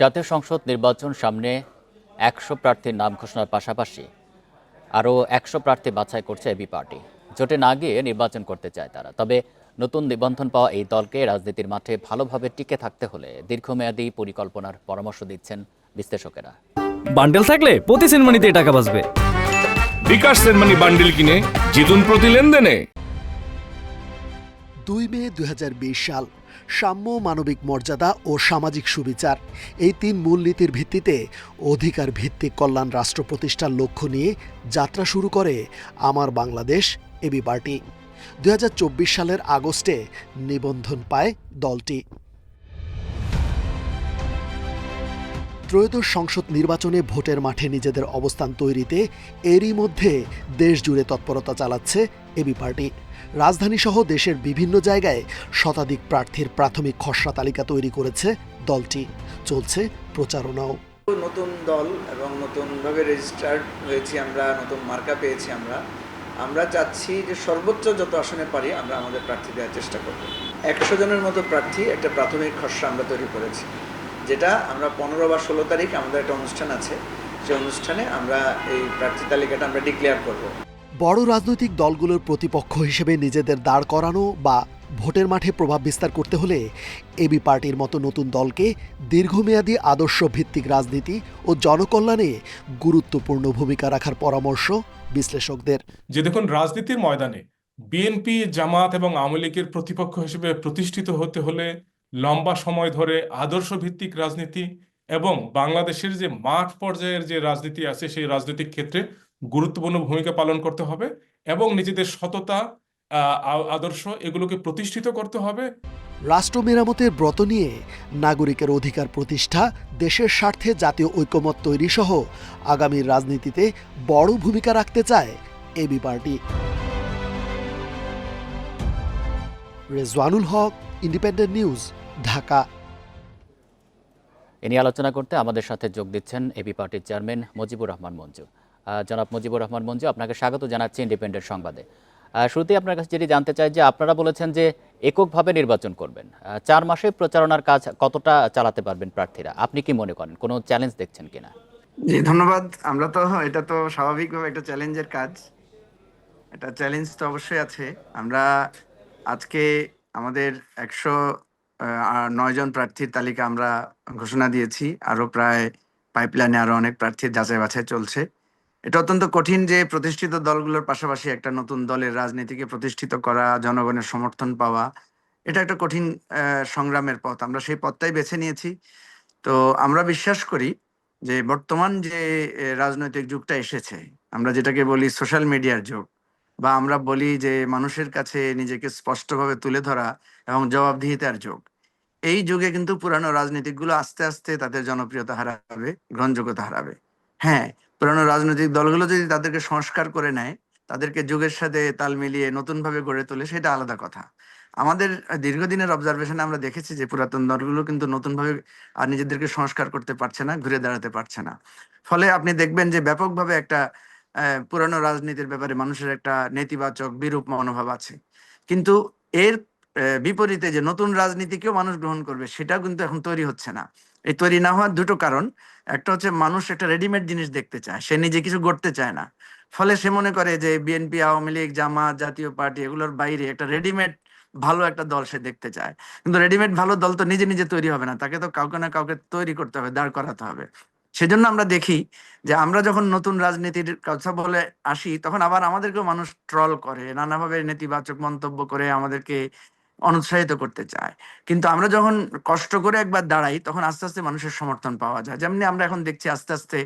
জাতীয় সংসদ নির্বাচন সামনে একশো প্রার্থীর নাম ঘোষণার পাশাপাশি আরও একশো প্রার্থী বাছাই করছে এবি পার্টি। জোটে না গিয়ে নির্বাচন করতে চায় তারা। তবে নতুন নিবন্ধন পাওয়া এই দলকে রাজনীতির মাঠে ভালোভাবে টিকে থাকতে হলে দীর্ঘমেয়াদী পরিকল্পনার পরামর্শ দিচ্ছেন বিশ্লেষকেরা। বান্ডেল থাকলে প্রতি সেনমানিতে টাকা বাঁচবে। বিকাশ সেনমানি বান্ডিল কিনে জিতুন প্রতি লেনদেনে। দুই মে দুই হাজার বিশ সাল সাম্য মানবিক মর্যাদা ও সামাজিক সুবিচার। এই তিন মূলনীতির ভিত্তিতে অধিকার ভিত্তিক কল্যাণ রাষ্ট্র প্রতিষ্ঠার লক্ষ্য নিয়ে যাত্রা শুরু করে আমার বাংলাদেশ এবি পার্টি। দু হাজার চব্বিশ সালের আগস্টে নিবন্ধন পায় দলটি। ত্রয়োদশ সংসদ নির্বাচনে ভোটের মাঠে নিজেদের অবস্থান তৈরিতে এরই মধ্যে দেশ জুড়ে তৎপরতা চালাচ্ছে এবি পার্টি। রাজধানীসহ দেশের বিভিন্ন জায়গায় শতাধিক প্রার্থীর প্রাথমিক খসড়া তালিকা তৈরি করেছে দলটি। চলছে প্রচারণাও। নতুন দল এবং নতুনভাবে রেজিস্টার্ড হয়েছি আমরা, নতুন মার্কা পেয়েছি আমরা। আমরা চাচ্ছি যে সর্বোচ্চ যত আসনে পারি আমরা আমাদের প্রার্থী দেওয়ার চেষ্টা করব। একশো জনের মতো প্রার্থী একটা প্রাথমিক খসড়া আমরা তৈরি করেছি। যেটা আমরা পনেরো বা ষোলো তারিখ আমাদের একটা অনুষ্ঠান আছে সেই অনুষ্ঠানে আমরা এই প্রার্থী তালিকাটা আমরা ডিক্লেয়ার করব। বড় রাজনৈতিক দলগুলোর প্রতিপক্ষ হিসেবে নিজেদের দাঁড় করানো বা ভোটের মাঠে প্রভাব বিস্তার করতে হলে এবি পার্টির মতো নতুন দলকে দীর্ঘমেয়াদী আদর্শ ভিত্তিক রাজনীতি ও জনকল্যাণে গুরুত্বপূর্ণ ভূমিকা রাখার পরামর্শ বিশ্লেষকদের। যে দেখুন রাজনীতির ময়দানে বিএনপি জামাত এবং আওয়ামী লীগের প্রতিপক্ষ হিসেবে প্রতিষ্ঠিত হতে হলে লম্বা সময় ধরে আদর্শ ভিত্তিক রাজনীতি এবং বাংলাদেশের যে মাঠ পর্যায়ের যে রাজনীতি আছে, সেই রাজনৈতিক ক্ষেত্রে গুরুত্বপূর্ণ ভূমিকা পালন করতে হবে এবং নিজেদের সততা আদর্শ এগুলোকে প্রতিষ্ঠিত করতে হবে। রাষ্ট্র মেরামতের ব্রত নিয়ে নাগরিকের অধিকার প্রতিষ্ঠা, দেশের স্বার্থে জাতীয় ঐকমত্য তৈরি সহ আগামীর রাজনীতিতে বড় ভূমিকা রাখতে চায় AB party. Rezwanul Haque, independent news. Dhaka. এ নিয়ে আলোচনা করতে আমাদের সাথে যোগ দিচ্ছেন এবি পার্টির চেয়ারম্যান মজিবুর রহমান মঞ্জু। জনাব মুজিবুর রহমান মঞ্জু আপনাকে স্বাগত জানাচ্ছি ইন্ডিপেন্ডেন্ট সংবাদে। আহ, শুরুতেই আপনার কাছে যেটি জানতে চাই যে আপনারা বলেছেন যে এককভাবে নির্বাচন করবেন। চার মাসে প্রচারণার কাজ কতটা চালাতে পারবেন প্রার্থীরা? আপনি কি মনে করেন? কোনো চ্যালেঞ্জ দেখছেন কিনা? জি ধন্যবাদ। আমরা তো এটা তো স্বাভাবিকভাবে একটা চ্যালেঞ্জের কাজ। এটা চ্যালেঞ্জ তো অবশ্যই আছে। আমরা আজকে আমাদের একশো নয় জন প্রার্থীর তালিকা আমরা ঘোষণা দিয়েছি। আরও প্রায় পাইপলাইনে আরও অনেক প্রার্থীর যাচাই বাছাই চলছে। এটা অত্যন্ত কঠিন যে প্রতিষ্ঠিত দলগুলোর পাশাপাশি একটা নতুন দলের রাজনীতিকে প্রতিষ্ঠিত করা, জনগণের সমর্থন পাওয়া, এটা একটা কঠিন সংগ্রামের পথ। আমরা সেই পথটাই বেছে নিয়েছি। তো আমরা বিশ্বাস করি যে বর্তমান যে রাজনৈতিক যুগটা এসেছে, আমরা যেটাকে বলি সোশ্যাল মিডিয়ার যুগ, বা আমরা বলি যে মানুষের কাছে নিজেকে স্পষ্টভাবে তুলে ধরা এবং জবাবদিহিতার যুগ এই যুগে কিন্তু পুরানো রাজনীতিকগুলো আস্তে আস্তে তাদের জনপ্রিয়তা হারাবে, গ্রহণযোগ্যতা হারাবে। হ্যাঁ পুরানো রাজনৈতিক দলগুলো যদি তাদেরকে সংস্কার করে নেয়, তাদেরকে যুগের সাথে তাল মিলিয়ে নতুন ভাবে গড়ে তোলে, সেটা আলাদা কথা। আমাদের দীর্ঘদিনের অবজারভেশনে আমরা দেখেছি যে পুরাতন দলগুলো কিন্তু নতুন ভাবে আর নিজেদেরকে সংস্কার করতে পারছে না, ঘুরে দাঁড়াতে পারছে না। ফলে আপনি দেখবেন যে ব্যাপকভাবে একটা পুরানো রাজনীতির ব্যাপারে মানুষের একটা নেতিবাচক, বিরূপ মনোভাব আছে। কিন্তু এর বিপরীতে যে নতুন রাজনীতি রাজনীতিকেও মানুষ গ্রহণ করবে, সেটাও কিন্তু এখন তৈরি হচ্ছে না। এই তৈরি না হওয়ার দুটো কারণ। একটা হচ্ছে মানুষ একটা রেডিমেড জিনিস দেখতে চায়, সে নিজে কিছু গড়তে চায় না। ফলে সে মনে করে যে বিএনপি আওয়ামী লীগ, জামাত, জাতীয় পার্টি এগুলোর বাইরে একটা রেডিমেড ভালো একটা দল সে দেখতে চায়। কিন্তু রেডিমেড ভালো দল তো নিজে নিজে তৈরি হবে না, তাকে তো কাউকে না কাউকে তৈরি করতে হবে, দাঁড় করাতে হবে। সেজন্য আমরা দেখি যে আমরা যখন নতুন রাজনীতির কথা বলে আসি, তখন আবার আমাদেরকেও মানুষ ট্রল করে, নানাভাবে নেতিবাচক মন্তব্য করে আমাদেরকে অনুৎসাহিত করতে চায়। কিন্তু আমরা যখন কষ্ট করে একবার দাঁড়াই, তখন আস্তে আস্তে মানুষের সমর্থন পাওয়া যায়। যেমনি আমরা এখন দেখছি আস্তে আস্তে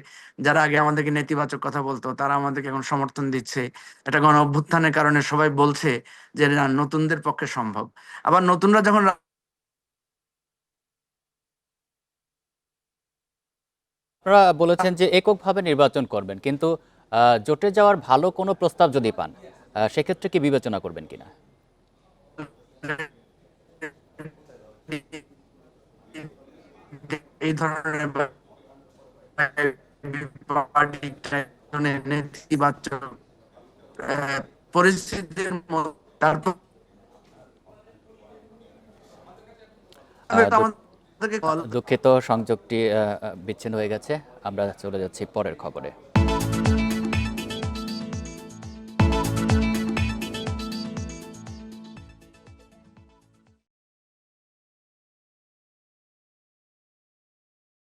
যারা আগে আমাদেরকে নেতিবাচক কথা বলতো, তারা আমাদেরকে এখন সমর্থন দিচ্ছে। এটা গণ অভ্যুত্থানের কারণে সবাই বলছে যে, না, নতুনদের পক্ষে সম্ভব। আবার নতুনরা যখন বলেছেন যে, এককভাবে নির্বাচন করবেন, কিন্তু জোটে যাওয়ার ভালো কোনো প্রস্তাব যদি পান সেক্ষেত্রে কি বিবেচনা করবেন কিনা? এই ধরনের নেতিবাচক পরিস্থিতির তারপর দুঃখিত সংযোগটি বিচ্ছিন্ন হয়ে গেছে। আমরা চলে যাচ্ছি পরের খবরে।